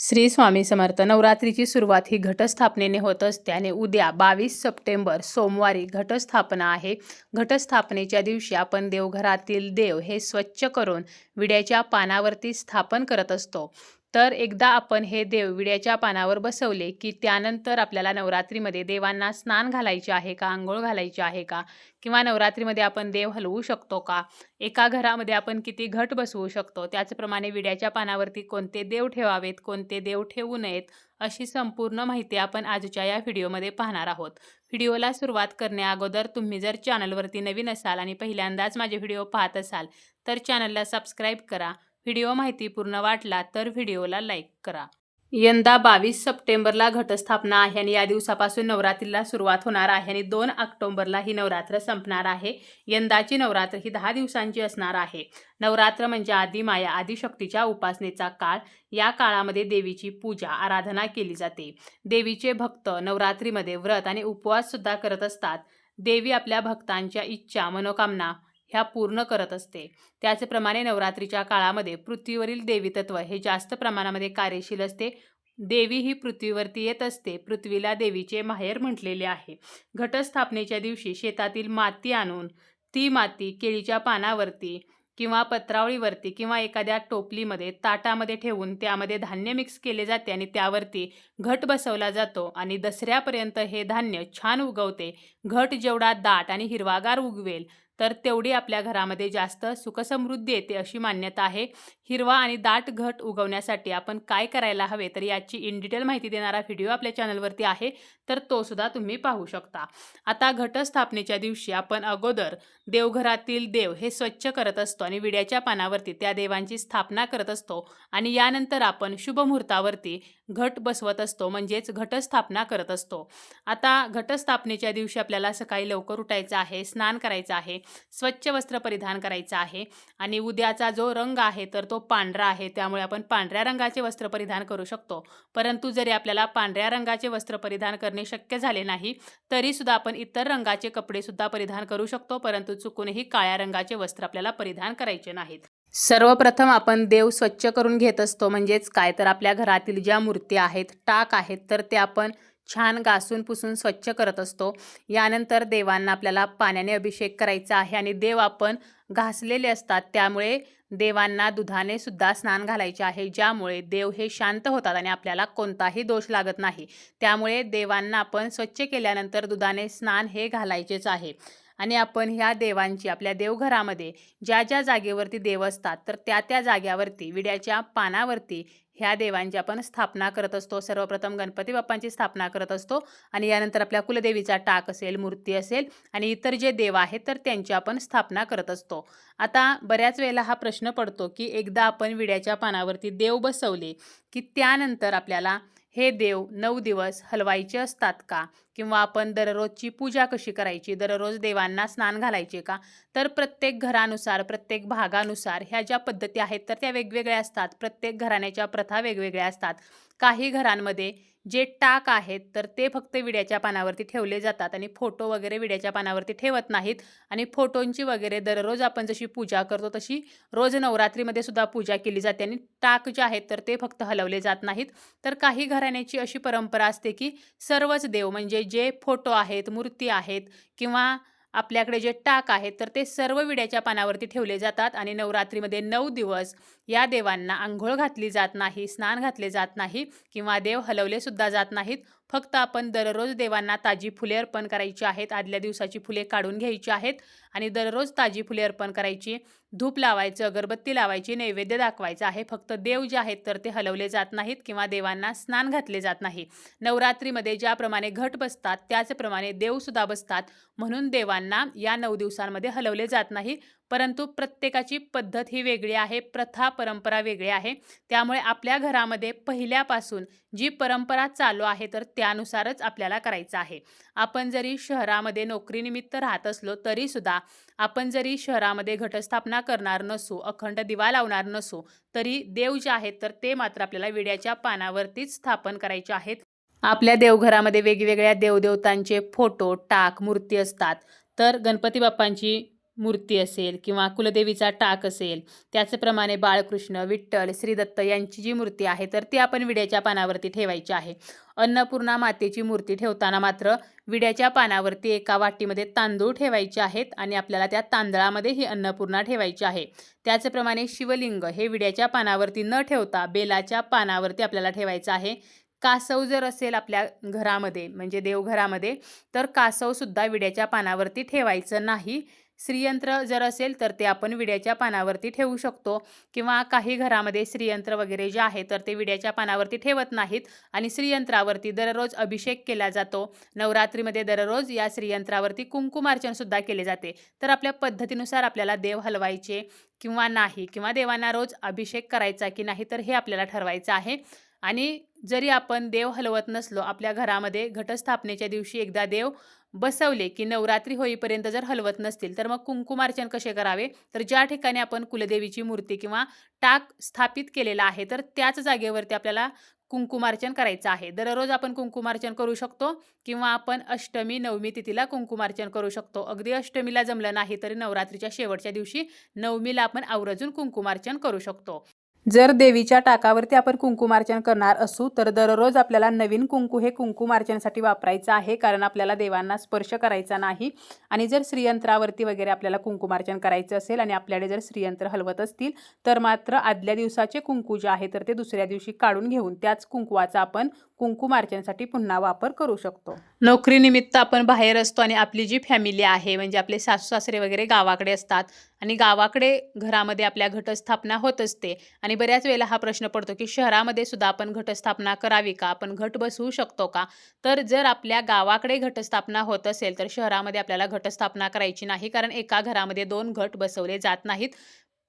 श्री स्वामी समर्थ. नवरात्रीची सुरुवात ही घटस्थापनेने होत असते आणि उद्या बावीस सप्टेंबर सोमवारी घटस्थापना आहे. घटस्थापनेच्या दिवशी आपण देवघरातील देव हे स्वच्छ करून विड्याच्या पानावरती स्थापन करत असतो. तर एकदा आपण हे देव विड्याच्या पानावर बसवले की त्यानंतर आपल्याला नवरात्रीमध्ये देवांना स्नान घालायचे आहे का? आंघोळ घालायची आहे का? किंवा नवरात्रीमध्ये आपण देव हलवू शकतो का? एका घरामध्ये आपण किती घट बसवू शकतो? त्याचप्रमाणे विड्याच्या पानावरती कोणते देव ठेवावेत कोणते देव ठेवू नयेत अशी संपूर्ण माहिती आपण आजच्या या व्हिडिओमध्ये पाहणार आहोत. व्हिडिओला सुरुवात करण्याअगोदर तुम्ही जर चॅनलवरती नवीन असाल आणि पहिल्यांदाच माझे व्हिडिओ पाहत असाल तर चॅनलला सबस्क्राईब करा. व्हिडिओ माहिती पूर्ण वाटला तर व्हिडिओला लाईक करा. यंदा बावीस सप्टेंबरला घटस्थापना आहे आणि या दिवसापासून नवरात्रीला सुरुवात होणार आहे आणि दोन ऑक्टोंबरला ही नवरात्र संपणार आहे. यंदाची नवरात्र ही दहा दिवसांची असणार आहे. नवरात्र म्हणजे आदिमाया आदिशक्तीच्या उपासनेचा काळ. या काळामध्ये देवीची पूजा आराधना केली जाते. देवीचे भक्त नवरात्रीमध्ये व्रत आणि उपवास सुद्धा करत असतात. देवी आपल्या भक्तांच्या इच्छा मनोकामना ह्या पूर्ण करत असते. त्याचप्रमाणे नवरात्रीच्या काळामध्ये पृथ्वीवरील देवीतत्व हे जास्त प्रमाणामध्ये कार्यशील असते. देवी ही पृथ्वीवरती येत असते. पृथ्वीला देवीचे माहेर म्हटलेले आहे. घटस्थापनेच्या दिवशी शेतातील माती आणून ती माती केळीच्या पानावरती किंवा पत्रावळीवरती किंवा एखाद्या टोपलीमध्ये ताटामध्ये ठेवून त्यामध्ये धान्य मिक्स केले जाते आणि त्यावरती घट बसवला जातो आणि दसऱ्यापर्यंत हे धान्य छान उगवते. घट जेवढा दाट आणि हिरवागार उगवेल तर तेवढी आपल्या घरामध्ये जास्त सुखसमृद्धी येते अशी मान्यता आहे. हिरवा आणि दाट घट उगवण्यासाठी आपण काय करायला हवे? तर याची इन डिटेल माहिती देणारा व्हिडिओ आपल्या चॅनलवरती आहे. तर तो सुद्धा तुम्ही पाहू शकता. आता घटस्थापनेच्या दिवशी आपण अगोदर देवघरातील देव हे स्वच्छ करत असतो आणि विड्याच्या पानावरती त्या देवांची स्थापना करत असतो. आणि यानंतर आपण शुभ मुहूर्तावरती घट बसवत असतो म्हणजेच घटस्थापना करत असतो. आता घटस्थापनेच्या दिवशी आपल्याला सकाळी लवकर उठायचं आहे स्नान करायचं आहे. स्वच्छ वस्त्र परिधान करायचं आहे. आणि उद्याचा जो रंग आहे तर तो पांढरा आहे. त्यामुळे आपण पांढऱ्या रंगाचे वस्त्र परिधान करू शकतो. परंतु जरी आपल्याला पांढऱ्या रंगाचे वस्त्र परिधान करणे शक्य झाले नाही तरी सुद्धा आपण इतर रंगाचे कपडे सुद्धा परिधान करू शकतो. परंतु चुकूनही काळ्या रंगाचे वस्त्र आपल्याला परिधान करायचे नाहीत. सर्वप्रथम आपण देव स्वच्छ करून घेत असतो. म्हणजेच काय? तर आपल्या घरातील ज्या मूर्ती आहेत टाक आहेत तर ते आपण छान घासून पुसून स्वच्छ करत असतो. यानंतर देवांना आपल्याला पाण्याने अभिषेक करायचा आहे आणि देव आपण घासलेले असतात. त्यामुळे देवांना दुधाने सुद्धा स्नान घालायचे आहे ज्यामुळे देव हे शांत होतात आणि आपल्याला कोणताही दोष लागत नाही. त्यामुळे देवांना आपण स्वच्छ केल्यानंतर दुधाने स्नान हे घालायचेच आहे. आणि आपण ह्या देवांची आपल्या देवघरामध्ये ज्या ज्या जागेवरती देव असतात तर त्या त्या जाग्यावरती विड्याच्या पानावरती ह्या देवांची आपण स्थापना करत असतो. सर्वप्रथम गणपती बाप्पांची स्थापना करत असतो आणि यानंतर आपल्या कुलदेवीचा टाक असेल मूर्ती असेल आणि इतर जे देव आहेत तर त्यांची आपण स्थापना करत असतो. आता बऱ्याच वेळेला हा प्रश्न पडतो की एकदा आपण विड्याच्या पानावरती देव बसवले की त्यानंतर आपल्याला हे देव नऊ दिवस हलवायचे असतात का? किंवा आपण दररोजची पूजा कशी करायची? दररोज देवांना स्नान घालायचे का? तर प्रत्येक घरानुसार प्रत्येक भागानुसार ह्या ज्या पद्धती आहेत तर त्या वेगवेगळ्या असतात. प्रत्येक घराण्याच्या प्रथा वेगवेगळ्या असतात. काही घरांमध्ये जे टाक आहेत तर ते फक्त विड्याच्या पानावरती ठेवले जातात आणि फोटो वगैरे विड्याच्या पानावरती ठेवत नाहीत. आणि फोटोंची वगैरे दररोज आपण जशी पूजा करतो तशी रोज नवरात्रीमध्ये सुद्धा पूजा केली जाते आणि टाक जे आहेत तर ते फक्त हलवले जात नाहीत. तर काही घराण्याची अशी परंपरा असते की सर्वच देव म्हणजे जे फोटो आहेत मूर्ती आहेत किंवा आपल्याकडे जे टाक आहेत तर ते सर्व विड्याच्या पानावरती ठेवले जातात आणि नवरात्रीमध्ये नऊ दिवस या देवांना आंघोळ घातली जात नाही स्नान घातले जात नाही किंवा देव हलवले सुद्धा जात नाहीत. फक्त आपण दररोज देवांना ताजी फुले अर्पण करायची आहेत. आदल्या दिवसाची फुले काढून घ्यायची आहेत आणि दररोज ताजी फुले अर्पण करायची. धूप लावायचं अगरबत्ती लावायची नैवेद्य दाखवायचं आहे. फक्त देव जे आहेत तर ते हलवले जात नाहीत किंवा देवांना स्नान घातले जात नाही. नवरात्रीमध्ये ज्याप्रमाणे घट बसतात त्याचप्रमाणे देवसुद्धा बसतात. म्हणून देवांना या नऊ दिवसांमध्ये हलवले जात नाही. परंतु प्रत्येकाची पद्धत ही वेगळी आहे प्रथा परंपरा वेगळी आहे. त्यामुळे आपल्या घरामध्ये पहिल्यापासून जी परंपरा चालू आहे तर त्यानुसारच आपल्याला करायचं आहे. आपण जरी शहरामध्ये नोकरीनिमित्त राहत असलो तरीसुद्धा आपण जरी शहरामध्ये घटस्थापना करणार नसू अखंड दिवा लावणार नसू तरी देव जे आहेत तर ते मात्र आपल्याला विड्याच्या पानावरतीच स्थापन करायचे आहेत. आपल्या देवघरामध्ये वेगवेगळ्या देवदेवतांचे फोटो टाक मूर्ती असतात. तर गणपती बाप्पांची मूर्ती असेल किंवा कुलदेवीचा टाक असेल त्याचप्रमाणे बाळकृष्ण विठ्ठल श्रीदत्त यांची जी मूर्ती आहे तर ती आपण विड्याच्या पानावरती ठेवायची आहे. अन्नपूर्णा मातेची मूर्ती ठेवताना मात्र विड्याच्या पानावरती एका वाटीमध्ये तांदूळ ठेवायचे आहेत आणि आपल्याला त्या तांदळामध्ये ही अन्नपूर्णा ठेवायची आहे. त्याचप्रमाणे शिवलिंग हे विड्याच्या पानावरती न ठेवता बेलाच्या पानावरती आपल्याला ठेवायचं आहे. कासव जर असेल आपल्या घरामध्ये म्हणजे देवघरामध्ये तर कासवसुद्धा विड्याच्या पानावरती ठेवायचं नाही. श्रीयंत्र जर असेल तर ते आपण विड्याच्या पानावरती ठेवू शकतो. किंवा काही घरामध्ये श्रीयंत्र वगैरे जे आहे तर ते विड्याच्या पानावरती ठेवत नाहीत. आणि श्रीयंत्रावरती दररोज अभिषेक केला जातो. नवरात्रीमध्ये दररोज या श्रीयंत्रावरती कुंकुमार्चनसुद्धा केले जाते. तर आपल्या पद्धतीनुसार आपल्याला देव हलवायचे किंवा नाही किंवा देवांना रोज अभिषेक करायचा की नाही तर हे आपल्याला ठरवायचं आहे. आणि जरी आपण देव हलवत नसलो आपल्या घरामध्ये घटस्थापनेच्या दिवशी एकदा देव बसवले की नवरात्री होईपर्यंत जर हलवत नसतील तर मग कुंकुमार्चन कसे करावे? तर ज्या ठिकाणी आपण कुलदेवीची मूर्ती किंवा टाक स्थापित केलेला आहे तर त्याच जागेवरती आपल्याला कुंकुमार्चन करायचं आहे. दररोज आपण कुंकुमार्चन करू शकतो किंवा आपण अष्टमी नवमी तिथीला कुंकुमार्चन करू शकतो. अगदी अष्टमीला जमलं नाही तरी नवरात्रीच्या शेवटच्या दिवशी नवमीला आपण आवर्जून कुंकुमार्चन करू शकतो. जर देवीच्या टाकावरती आपण कुंकुमार्चन करणार असू तर दररोज आपल्याला नवीन कुंकू हे कुंकुमार्चनासाठी वापरायचं आहे कारण आपल्याला देवांना स्पर्श करायचा नाही. आणि जर श्रीयंत्रावरती वगैरे आपल्याला कुंकुमार्चन करायचं असेल आणि आपल्याकडे जर श्रीयंत्र हलवत असतील तर मात्र आदल्या दिवसाचे कुंकू जे आहे तर ते दुसऱ्या दिवशी काढून घेऊन त्याच कुंकुवाचा आपण कुंकुमार्चनासाठी पुन्हा वापर करू शकतो. नोकरीनिमित्त आपण बाहेर असतो आणि आपली जी फॅमिली आहे म्हणजे आपले सासू सासरे वगैरे गावाकडे असतात आणि गावाकडे घरामध्ये आपल्या घटस्थापना होत असते आणि बऱ्याच वेळेला हा प्रश्न पडतो की शहरामध्ये सुद्धा आपण घटस्थापना करावी का? आपण घट बसवू शकतो का? तर जर आपल्या गावाकडे घटस्थापना होत असेल तर शहरामध्ये आपल्याला घटस्थापना करायची नाही कारण एका घरामध्ये दोन घट बसवले जात नाहीत.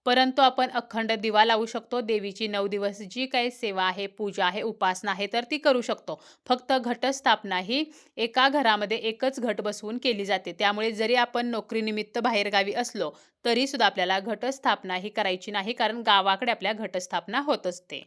परंतु आपण अखंड दिवा लावू शकतो. देवीची नऊ दिवस जी काही सेवा आहे पूजा आहे उपासना आहे तर ती करू शकतो. फक्त घटस्थापना ही एका घरामध्ये एकच घट बसवून केली जाते. त्यामुळे जरी आपण नोकरीनिमित्त बाहेरगावी असलो तरीसुद्धा आपल्याला घटस्थापना ही करायची नाही कारण गावाकडे आपल्या घटस्थापना होत असते.